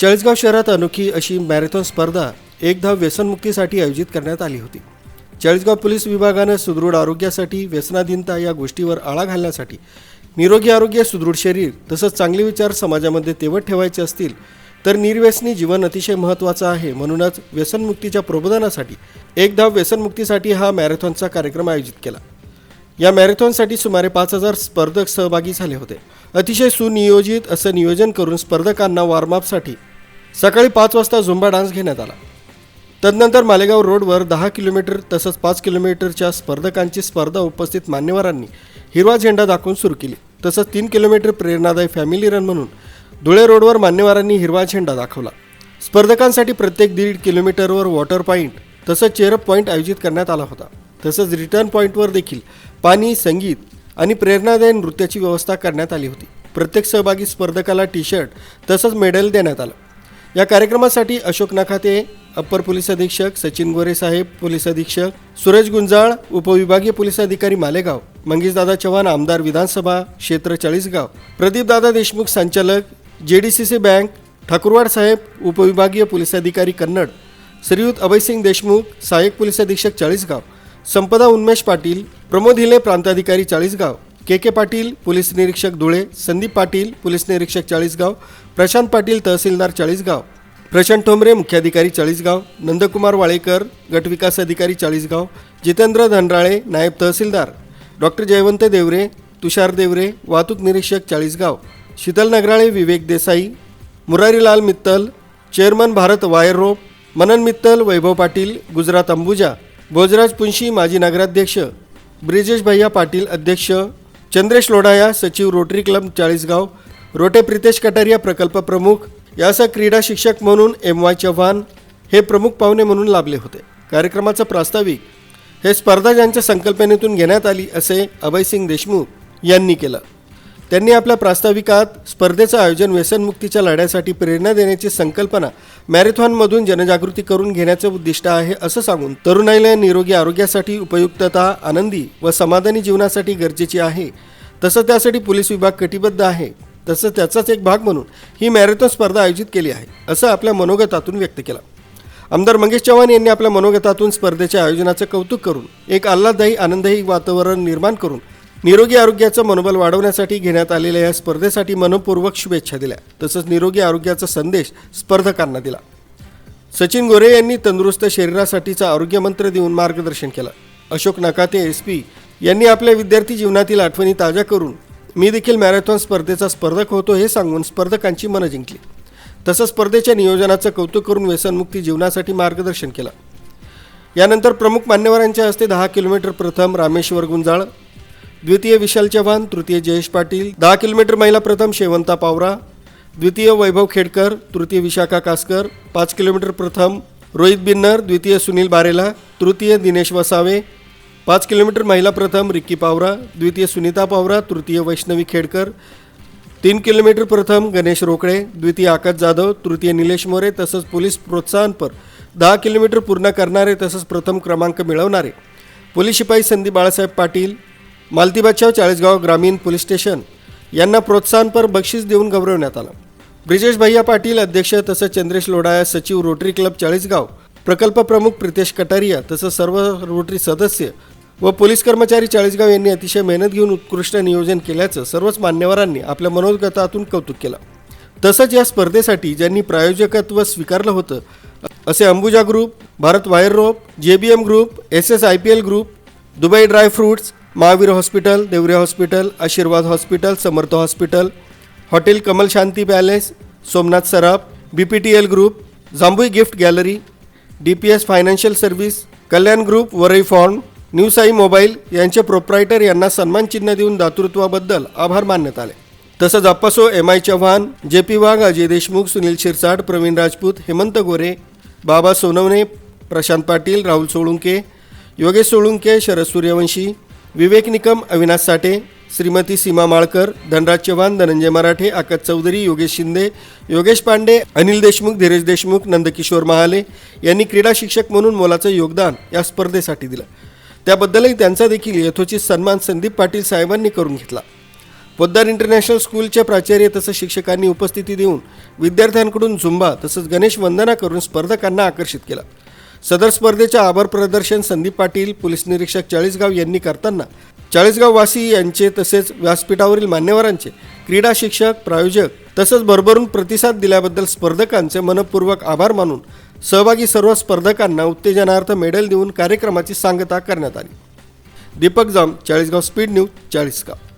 चाळीसगाव शहरात अनोखी अशी मॅरेथॉन स्पर्धा एक धाव व्यसनमुक्तीसाठी आयोजित करण्यात आली होती. चाळीसगाव पोलीस विभागानं सुदृढ आरोग्यासाठी व्यसनाधीनता या गोष्टीवर आळा घालण्यासाठी निरोगी आरोग्य सुदृढ शरीर तसंच चांगले विचार समाजामध्ये तेवत ठेवायचे असतील तर निर्व्यसनी जीवन अतिशय महत्त्वाचं आहे. म्हणूनच व्यसनमुक्तीच्या प्रबोधनासाठी एक धाव व्यसनमुक्तीसाठी हा मॅरेथॉनचा कार्यक्रम आयोजित केला. या मॅरेथॉनसाठी सुमारे पाच हजार स्पर्धक सहभागी झाले होते. अतिशय सुनियोजित असं नियोजन करून स्पर्धकांना वॉर्मअपसाठी सकाळी पाच वाजता झुंबा डान्स घेण्यात आला. तदनंतर मालेगाव रोडवर दहा किलोमीटर तसंच पाच किलोमीटरच्या स्पर्धकांची स्पर्धा उपस्थित मान्यवरांनी हिरवा झेंडा दाखवून सुरू केली. तसंच तीन किलोमीटर प्रेरणादायी फॅमिली रन म्हणून धुळे रोडवर मान्यवरांनी हिरवा झेंडा दाखवला. स्पर्धकांसाठी प्रत्येक दीड किलोमीटरवर वॉटर पॉईंट तसंच चेअरअप पॉईंट आयोजित करण्यात आला होता. तसंच रिटर्न पॉईंटवर देखील पाणी संगीत आणि प्रेरणादायी नृत्याची व्यवस्था करण्यात आली होती. प्रत्येक सहभागी स्पर्धकाला टी शर्ट तसंच मेडल देण्यात आलं. या कार्यक्रमासाठी अशोक नखाते अप्पर पोलीस अधीक्षक सचिन गोरे साहेब पोलीस अधीक्षक सुरेश गुंजाळ उपविभागीय पोलीस अधिकारी मालेगाव मंगेशदादा चव्हाण आमदार विधानसभा क्षेत्र चाळीसगाव प्रदीपदादा देशमुख संचालक J D C C bank Thakurwad साहेब उपविभागीय पोलीस अधिकारी कन्नड श्रीयुत अभयसिंग देशमुख सहाय्यक पोलीस अधीक्षक चाळीसगाव संपदा उन्मेष पाटील प्रमोद हिले प्रांताधिकारी Chalisgaon K K Patil police निरीक्षक धुळे संदीप पाटील पोलीस निरीक्षक चाळीसगाव प्रशांत पाटील तहसीलदार चाळीसगाव प्रशांत ठोंबरे मुख्याधिकारी चाळीसगाव नंदकुमार वाळेकर गटविकास अधिकारी चाळीसगाव जितेंद्र धनराळे नायब तहसीलदार डॉक्टर जयवंत देवरे तुषार देवरे वाहतूक निरीक्षक Chalisgaon Sheetal Nagarale Vivek Desai Murarilal Mittal chairman Bharat wire rope Manan Mittal Vaibhav Patil Gujarat Ambuja Bhojraj Punshi माजी नगराध्यक्ष ब्रिजेश भैया पाटील अध्यक्ष चंद्रेश लोढाया सचिव रोटरी क्लब चाळीसगाव. रोटे प्रितेश कटारिया प्रकल्प प्रमुख. यासह क्रीडा शिक्षक म्हणून एम वाय चव्हाण हे प्रमुख पाहुणे म्हणून लाभले होते. कार्यक्रमाचं प्रास्ताविक हे स्पर्धा ज्यांच्या संकल्पनेतून घेण्यात आली असे अभयसिंग देशमुख यांनी केलं. त्यांनी आपल्या प्रास्ताविकात स्पर्धेचं आयोजन व्यसनमुक्तीच्या लढ्यासाठी प्रेरणा देण्याची संकल्पना मॅरेथॉनमधून जनजागृती करून घेण्याचं उद्दिष्ट आहे असं सांगून तरुणाईला निरोगी आरोग्यासाठी उपयुक्तता आनंदी व समाधानी जीवनासाठी गरजेची आहे. तसं त्यासाठी पोलीस विभाग कटिबद्ध आहे. तसं त्याचाच एक भाग म्हणून ही मॅरेथॉन स्पर्धा आयोजित केली आहे असं आपल्या मनोगतातून व्यक्त केलं. आमदार मंगेश चव्हाण यांनी आपल्या मनोगतातून स्पर्धेच्या आयोजनाचं कौतुक करून एक आल्हाददायी आनंददायी वातावरण निर्माण करून निरोगी आरोग्याचं मनोबल वाढवण्यासाठी घेण्यात आलेल्या या स्पर्धेसाठी मनपूर्वक शुभेच्छा दिल्या. तसंच निरोगी आरोग्याचा संदेश स्पर्धकांना दिला. सचिन गोरे यांनी तंदुरुस्त शरीरासाठीचा आरोग्य मंत्र देऊन मार्गदर्शन केलं. अशोक नकाते एस पी यांनी आपल्या विद्यार्थी जीवनातील आठवणी ताज्या करून मी देखील मॅरेथॉन स्पर्धेचा स्पर्धक होतो हे सांगून स्पर्धकांची मनं जिंकली. तसंच स्पर्धेच्या नियोजनाचं कौतुक करून व्यसनमुक्ती जीवनासाठी मार्गदर्शन केलं. यानंतर प्रमुख मान्यवरांच्या हस्ते दहा किलोमीटर प्रथम रामेश्वर गुंजाळ द्वितीय विशाल चव्हाण तृतीय जयेश पाटील दहा किलोमीटर महिला प्रथम शेवंता पावरा द्वितीय वैभव खेडकर तृतीय विशाखा कासकर पाच किलोमीटर प्रथम रोहित बिन्नर द्वितीय सुनील बारेला तृतीय दिनेश वसावे पाच किलोमीटर महिला प्रथम रिक्की पावरा द्वितीय सुनीता पावरा तृतीय वैष्णवी खेडकर तीन किलोमीटर प्रथम गणेश रोकडे द्वितीय आकाश जाधव तृतीय निलेश मोरे तसंच पोलीस प्रोत्साहनपर दहा किलोमीटर पूर्ण करणारे तसंच प्रथम क्रमांक मिळवणारे. पोलीस शिपाई संदीप बाळासाहेब पाटील मालती बचाव चाळीसगाव ग्रामीण पोलीस स्टेशन यांना प्रोत्साहनपर बक्षीस देऊन गौरवण्यात आलं. ब्रिजेश भैया पाटील अध्यक्ष तसंच चंद्रेश लोढाया सचिव रोटरी क्लब चाळीसगाव प्रकल्प प्रमुख प्रितेश कटारिया तसंच सर्व रोटरी सदस्य व पोलीस कर्मचारी चाळीसगाव यांनी अतिशय मेहनत घेऊन उत्कृष्ट नियोजन केल्याचं सर्वच मान्यवरांनी आपल्या मनोगतातून कौतुक केलं. तसंच या स्पर्धेसाठी ज्यांनी प्रायोजकत्व स्वीकारलं होतं असे Ambuja group Bharat wire rope J B M group S S I P L group Dubai dry fruits Mahavir hospital Devare hospital Ashirwad hospital Samarth hospital hotel Kamal Shanti palace Somnath Saraf B P T L group Jambhui gift gallery D P S financial service Kalyan group Varai farm new Sai mobile यांचे proprietor यांना सन्मान चिन्ह देऊन दातृत्वाबद्दल आभार मानण्यात आले. तसंच Appaso M I Chavan J P Wagh Ajay Deshmukh Sunil Shirsat Pravin Rajput Hemant Gore Baba Sonawane Prashant Patil Rahul Solunke Yogesh Solunke Sharad Suryavanshi विवेक निकम अविनाश साठे श्रीमती सीमा माळकर धनराज चव्हाण धनंजय मराठे आकाश चौधरी योगेश शिंदे योगेश पांडे अनिल देशमुख धीरज देशमुख नंदकिशोर महाले यांनी क्रीडा शिक्षक म्हणून मोलाचं योगदान या स्पर्धेसाठी दिलं. त्याबद्दलही त्यांचा देखील यथोचित सन्मान संदीप पाटील साहेबांनी करून घेतला. पोद्दार इंटरनॅशनल स्कूलच्या प्राचार्य तसंच शिक्षकांनी उपस्थिती देऊन विद्यार्थ्यांकडून झुंबा तसंच गणेश वंदना करून स्पर्धकांना आकर्षित केला. सदर स्पर्धेचे आभार प्रदर्शन संदीप पाटील पोलीस निरीक्षक चाळीसगाव यांनी करताना. चाळीसगाव वासी यांचे तसेच व्यासपीठावरील मान्यवरांचे क्रीडा शिक्षक प्रायोजक तसंच भरभरून प्रतिसाद दिल्याबद्दल स्पर्धकांचे मनपूर्वक आभार मानून सहभागी सर्व स्पर्धकांना उत्तेजनार्थ मेडल देऊन कार्यक्रमाची सांगता करण्यात आली. Deepak Jam Chalisgaon speed news Chalisgaon.